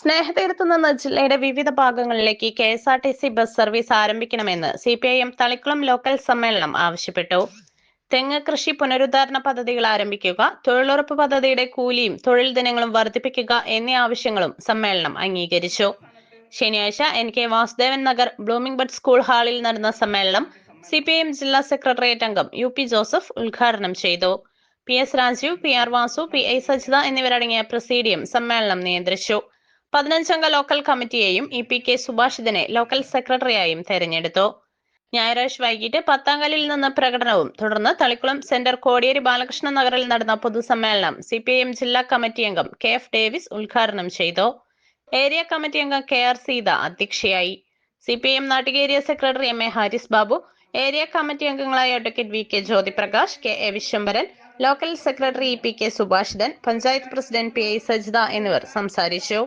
സ്നേഹതീരത്തു നിന്ന് ജില്ലയുടെ വിവിധ ഭാഗങ്ങളിലേക്ക് K S R T C bus service ആരംഭിക്കണമെന്ന് C P I M Thalikkulam local സമ്മേളനം ആവശ്യപ്പെട്ടു. തെങ്ങ് കൃഷി പുനരുദ്ധാരണ പദ്ധതികൾ ആരംഭിക്കുക തൊഴിലുറപ്പ് പദ്ധതിയുടെ കൂലിയും തൊഴിൽ ദിനങ്ങളും വർദ്ധിപ്പിക്കുക എന്നീ ആവശ്യങ്ങളും സമ്മേളനം അംഗീകരിച്ചു. ശനിയാഴ്ച N K Vasudevan Nagar blooming bud school ഹാളിൽ നടന്ന സമ്മേളനം സി പി ഐ എം ജില്ലാ സെക്രട്ടേറിയറ്റ് അംഗം യു പി ജോസഫ് ഉദ്ഘാടനം ചെയ്തു. P S Rajeev P R Vasu P I Sajitha എന്നിവരടങ്ങിയ പ്രസീഡിയം സമ്മേളനം നിയന്ത്രിച്ചു. പതിനഞ്ചംഗ ലോക്കൽ കമ്മിറ്റിയെയും ഇ പി കെ സുഭാഷിതനെ ലോക്കൽ സെക്രട്ടറിയായും തെരഞ്ഞെടുത്തു. ഞായറാഴ്ച വൈകിട്ട് പത്താങ്കലിൽ നിന്ന് പ്രകടനവും തുടർന്ന് തളിക്കുളം സെന്റർ കോടിയേരി ബാലകൃഷ്ണ നഗറിൽ നടന്ന പൊതുസമ്മേളനം സി പി എം ജില്ലാ കമ്മിറ്റി അംഗം കെ എഫ് ഡേവിസ് ഉദ്ഘാടനം ചെയ്തു. ഏരിയ കമ്മിറ്റി അംഗം കെ ആർ സീത അധ്യക്ഷയായി. C P M Nattika area secretary M A Haris Babu area committee അംഗങ്ങളായ advocate V K Jyothiprakash K A Viswambharan local secretary E P K Subhashithan panchayat president P I Sajitha എന്നിവർ സംസാരിച്ചു.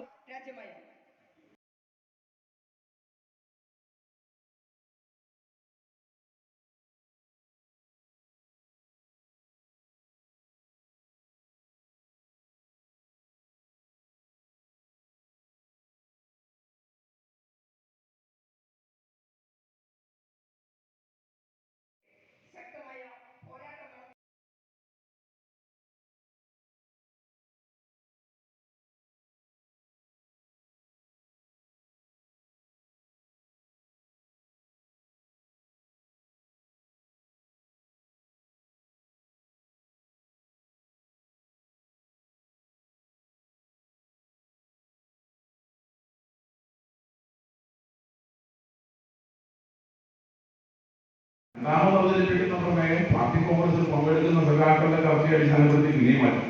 രണ്ടാമത് അവതരിപ്പിക്കുന്ന പ്രമേയം party കോൺഗ്രസിൽ പങ്കെടുക്കുന്ന സഖാക്കളുടെ ചർച്ചയെ അടിസ്ഥാനപ്പെടുത്തി പിന്നെയും മാറ്റി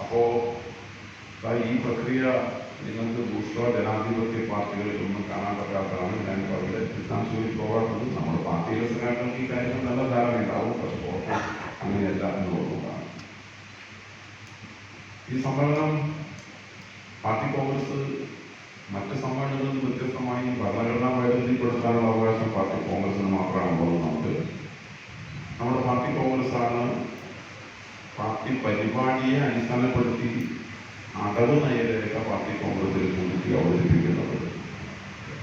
അപ്പോ ദാ ഈ പ്രക്രിയ നിങ്ങൾക്ക് ബൂസ്റ്റോ ജനാധിപത്യ പാർട്ടികളിലൊന്നും കാണാൻ പറ്റാത്തതാണ് ഞാൻ അവരുടെ വിശദാംശങ്ങളിൽ പോകാത്തത് നമ്മുടെ പാർട്ടിയിലെ സഖാക്കൾക്ക് ഈ കാര്യത്തിൽ നല്ല ധാരണ ഉണ്ടാവും പക്ഷെ പുറത്ത് അങ്ങനെയല്ല എന്നുള്ളതാണ് ഈ സമ്മേളനം പാർട്ടി കോൺഗ്രസ് മറ്റ് സമ്മേളനങ്ങളിൽ നിന്ന് വ്യത്യസ്തമായി ഭരണഘടനാ വൈരുദ്ധ്യപ്പെടുത്താനുള്ള അവകാശം പാർട്ടി കോൺഗ്രസിന് മാത്രമാണുള്ളത് നമുക്ക് നമ്മുടെ പാർട്ടി കോൺഗ്രസ് ആണ് പാർട്ടി പരിപാടിയെ അടിസ്ഥാനപ്പെടുത്തി അടവ് നയരേഖ പാർട്ടി കോൺഗ്രസിൽ കൂട്ടി അവതരിപ്പിക്കുന്നത്.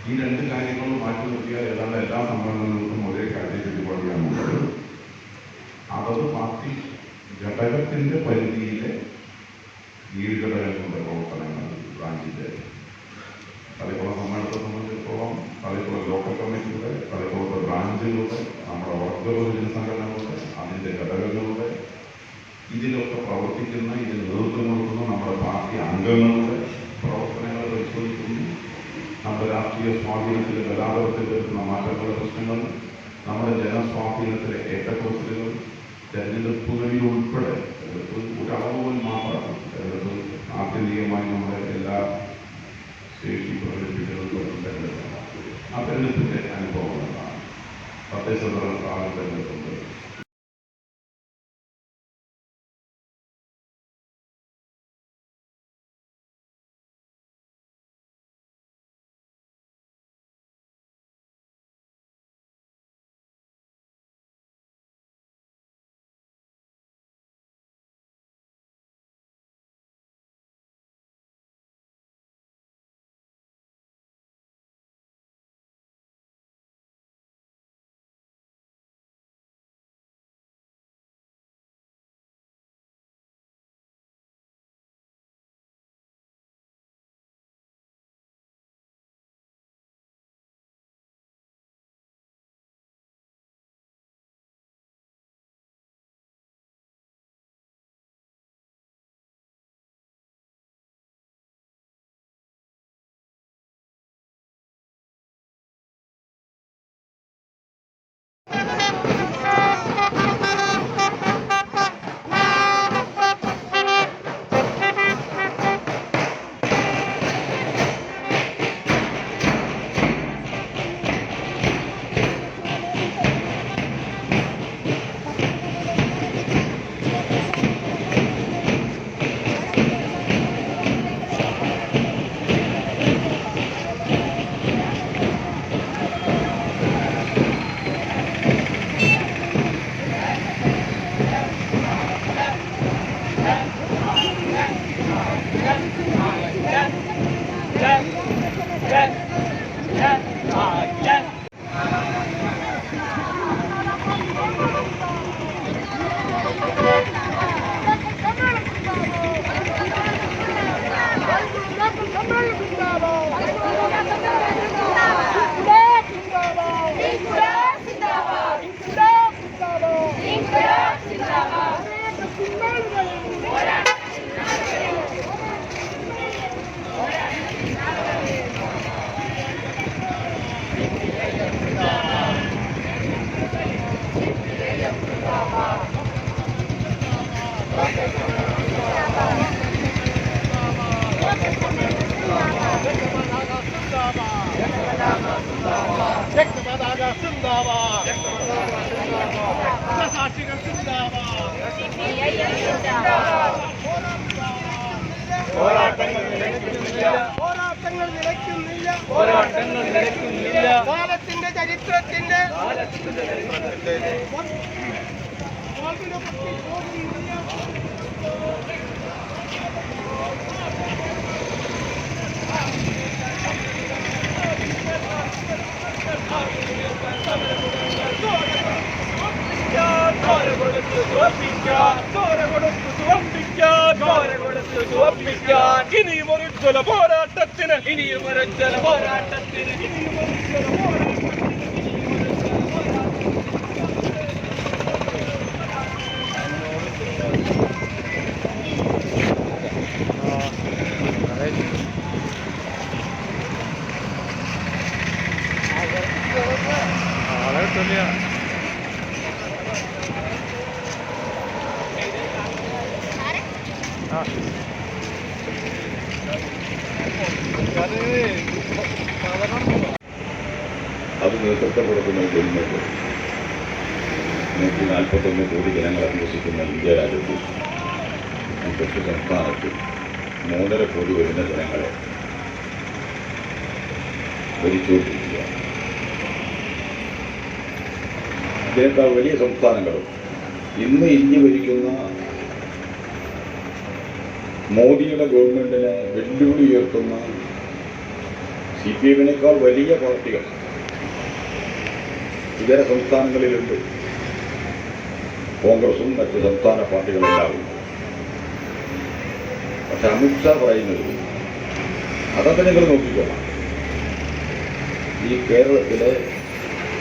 ഈ രണ്ട് കാര്യങ്ങളും മാറ്റി നിർത്തിയാൽ ഏതാണ്ട് എല്ലാ സമ്മേളനങ്ങൾക്കും ഒരേ കാര്യപരിപാടിയാണ് ഉള്ളത്. അതത് പാർട്ടി ഘടകത്തിന്റെ പരിധിയിലെ കീഴ്ഘടകങ്ങളുടെ പ്രവർത്തനങ്ങൾ ബ്രാഞ്ചിന്റെ തലക്കുളം സമ്മേളനത്തെ സംബന്ധിച്ചിടത്തോളം തലക്കുളം ലോക്കൽ കമ്മിറ്റിയുടെ തലക്കുളത്തെ ബ്രാഞ്ചുകളുടെ നമ്മുടെ വർഗബഹുജന സംഘടനകളുടെ അതിന്റെ ഘടകങ്ങളുടെ ഇതിലൊക്കെ പ്രവർത്തിക്കുന്ന ഇതിന് നേതൃത്വം കൊടുക്കുന്ന നമ്മുടെ പാർട്ടി അംഗങ്ങളുടെ പ്രവർത്തനങ്ങൾ പരിശോധിക്കുന്നു. നമ്മുടെ രാഷ്ട്രീയ സ്വാധീനത്തിലെ ഗതാഗതത്തിൽ വരുന്ന മാറ്റങ്ങളുടെ പ്രശ്നങ്ങൾ നമ്മുടെ ജനസ്വാധീനത്തിലെ ഏറ്റക്കുറച്ചിലുകൾ തെരഞ്ഞെടുപ്പുകളിൽ ഉൾപ്പെടെ തെരഞ്ഞെടുപ്പ് ഒരു അളവുകൾ മാത്രമാണ് തെരഞ്ഞെടുപ്പ് ആത്യന്തികമായി നമ്മുടെ എല്ലാ ശേഷി പ്രകടിപ്പിക്കുന്നത് Çekme dağgasın dava. Nasıl açıkasın dava. പോരാട്ടങ്ങൾ നിലയ്ക്കുന്നില്ല പോരാട്ടങ്ങൾ നിലയ്ക്കുന്നില്ല പോരാട്ടങ്ങൾ നിലയ്ക്കുന്നില്ല കാലത്തിന്റെ ചരിത്രത്തിന്റെ കാലത്തിന്റെ ചരിത്രത്തിന്റെ പോകുന്നില്ല ഇനിയും ഒരു ജല പോരാട്ടത്തിന് ഇനിയും ഒരു ജല പോരാട്ടത്തിന് ഇനിയും ഒരു ജല അത് നേതൃത്വപ്പെടുത്തുന്ന നാൽപ്പത്തൊന്ന് കോടി ജനങ്ങൾ അധിവസിക്കുന്ന ഇന്ത്യ രാജ്യത്ത് ഈ കൊച്ചു സംസ്ഥാനത്ത് മൂന്നര കോടി വരുന്ന ജനങ്ങളെ ഭരിച്ചുകൊണ്ടിരിക്കുക ഇതിനേക്കാൾ വലിയ സംസ്ഥാനങ്ങളും. ഇന്ന് ഇന്ത്യ ഭരിക്കുന്ന മോദിയുടെ ഗവൺമെന്റിനെ വെല്ലുവിളി ഉയർത്തുന്ന സി പി എമ്മിനേക്കാൾ വലിയ പാർട്ടികൾ ഇതര സംസ്ഥാനങ്ങളിലുണ്ട്. കോൺഗ്രസും മറ്റ് സംസ്ഥാന പാർട്ടികളുണ്ടാവും. പക്ഷെ അമിത്ഷാ പറയുന്നത് അതൊക്കെ നിങ്ങൾ നോക്കിക്കോളാം. ഈ കേരളത്തിലെ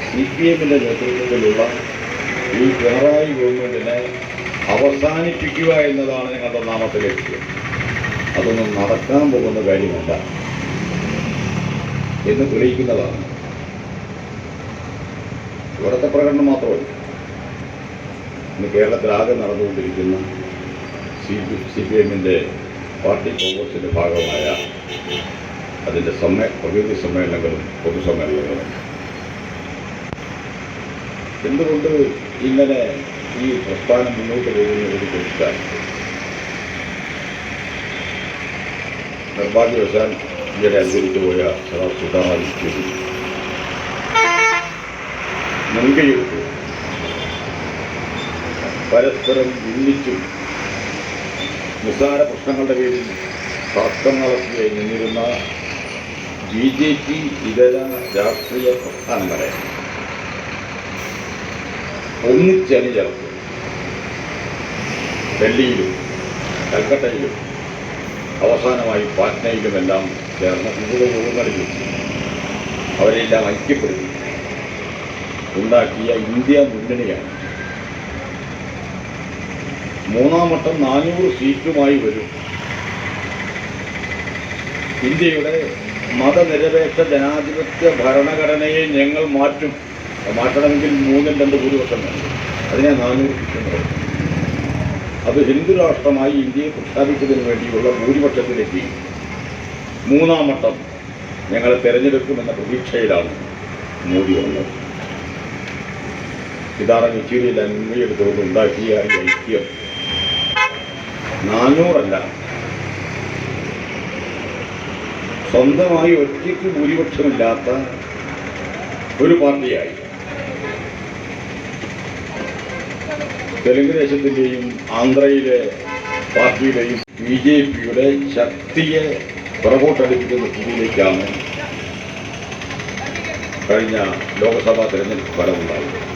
സി പി എമ്മിന്റെ നേതൃത്വത്തിലുള്ള ഈ പിണറായി ഗവൺമെന്റിനെ അവസാനിപ്പിക്കുക എന്നതാണ് ഞങ്ങളുടെ ഒന്നാമത്തെ ലക്ഷ്യം. അതൊന്നും നടക്കാൻ പോകുന്ന കാര്യമല്ല. എന്ന് തെളിയിക്കുന്നതാണ്. ഇവിടുത്തെ പ്രകടനം മാത്രമല്ല. ഇന്ന് കേരളത്തിലാകെ നടന്നുകൊണ്ടിരിക്കുന്ന സി പി സി പി എമ്മിന്റെ പാർട്ടി കോൺഗ്രസിന്റെ ഭാഗമായ അതിന്റെ സമ്മേ പ്രകൃതി സമ്മേളനങ്ങളും പൊതുസമ്മേളനങ്ങളും. എന്തുകൊണ്ട് ഇങ്ങനെ ഈ പ്രസ്ഥാനം മുന്നോട്ട് പോകുന്ന ഒരു കുറിച്ചാണ് നിർഭാഗ്യവശാൽ ഈയിടെ അനുകരിച്ചു പോയ സദാ സുധാമാരി മുൻകൈയെടുത്ത്. പരസ്പരം ഭിന്നിച്ചും നിസ്സാര പ്രശ്നങ്ങളുടെ പേരിൽ തർക്കം നടത്തിയായി നിന്നിരുന്ന ബി ജെ പി ഇതര രാഷ്ട്രീയ പ്രസ്ഥാനങ്ങളെ ഒന്നിച്ചണി ചേർത്ത് ഡൽഹിയിലും കൽക്കട്ടയിലും അവസാനമായി പാറ്റ്നയിലുമെല്ലാം ചേർന്ന വിവിധ യോഗങ്ങളിലും അവരെല്ലാം ഐക്യപ്പെടുത്തി ഉണ്ടാക്കിയ ഇന്ത്യ മുന്നണിയാണ്. മൂന്നാം വട്ടം നാനൂറ് സീറ്റുമായി വരും. ഇന്ത്യയുടെ മതനിരപേക്ഷ ജനാധിപത്യ ഭരണഘടനയെ ഞങ്ങൾ മാറ്റും. മാറ്റണമെങ്കിൽ മൂന്നിൽ രണ്ട് ഭൂരിപക്ഷം വേണം. അതിനെ നാനൂറ് സീറ്റ് അത് ഹിന്ദു രാഷ്ട്രമായി ഇന്ത്യയെ പ്രഖ്യാപിച്ചതിന് വേണ്ടിയുള്ള ഭൂരിപക്ഷത്തിലെത്തി. മൂന്നാം വട്ടം ഞങ്ങളെ തെരഞ്ഞെടുക്കുമെന്ന പ്രതീക്ഷയിലാണ് മോദി വന്നത്. ഇതാണ് മെറ്റീരിയൽ അന്വയെടുത്തുകൊണ്ട് ഉണ്ടാക്കിയ ഐക്യം. നാനൂറല്ല. സ്വന്തമായി ഒറ്റയ്ക്ക് ഭൂരിപക്ഷമില്ലാത്ത ഒരു പാർട്ടിയായി. തെലുങ്ക് ദേശത്തിന്റെയും ആന്ധ്രയിലെ പാർട്ടിയുടെയും ബി ജെ പിയുടെ ശക്തിയെ പുറകോട്ടടിപ്പിക്കുന്ന സ്ഥിതിയിലേക്കാണ് കഴിഞ്ഞ ലോക്സഭാ തെരഞ്ഞെടുപ്പ് ഫലമുണ്ടായത്.